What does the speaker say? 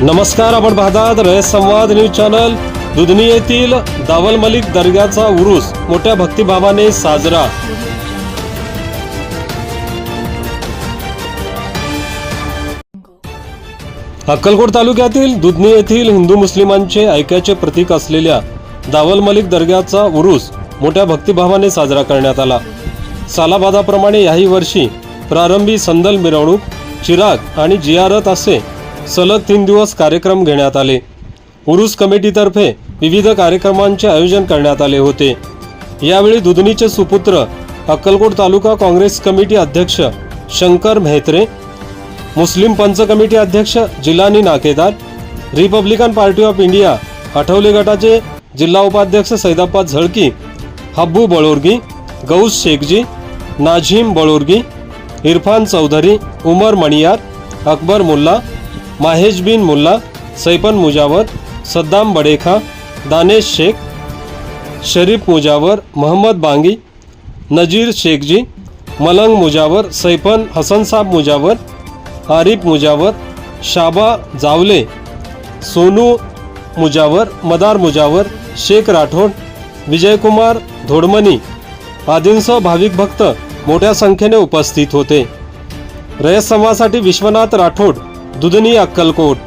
नमस्कार आपण पाहतात रयत संवाद न्यूज चॅनल. दुधनी येथील दावल मलिक दर्ग्याचा उरूस मोठ्या भक्तिभावाने साजरा. अक्कलकोट तालुक्यातील दुधनी येथील हिंदू मुस्लिमांचे ऐक्याचे प्रतीक असलेल्या दावल मलिक दर्ग्याचा उरूस मोठ्या भक्तिभावाने साजरा करण्यात आला. सालाबादाप्रमाणे याही वर्षी प्रारंभी संदल मिरवणूक चिराग आणि जियारत असे सलग तीन दिवस कार्यक्रम घेण्यात आले. उरुस कमिटीतर्फे विविध कार्यक्रमांचे आयोजन करण्यात आले होते. यावेळी दुधनीचे सुपुत्र अक्कलकोट तालुका काँग्रेस कमिटी अध्यक्ष शंकर मेहत्रे मुस्लिम पंच कमिटी अध्यक्ष Jilani Nakedar Republican Party of India Athawale गटाचे जिल्हा उपाध्यक्ष सैदाप्पा झळकी हब्बू बळोरगी गौस शेखजी नाझीम बळोरगी इरफान चौधरी उमर मणियार अकबर मुल्ला माहेश बिन मुल्ला सैपन मुजावर सद्दाम बडेखा दानेश शेख शरीफ मुजावर मोहम्मद बांगी नजीर शेखजी मलंग मुजावर सैफन हसनसाब मुजावर आरिफ मुजावर शाबा जावले सोनू मुजावर मदार मुजावर शेख राठोड विजयकुमार धोडमनी आदींसह भाविक भक्त मोठ्या संख्येने उपस्थित होते. रयत समाजासाठी विश्वनाथ राठोड दुधनी अक्कलकोट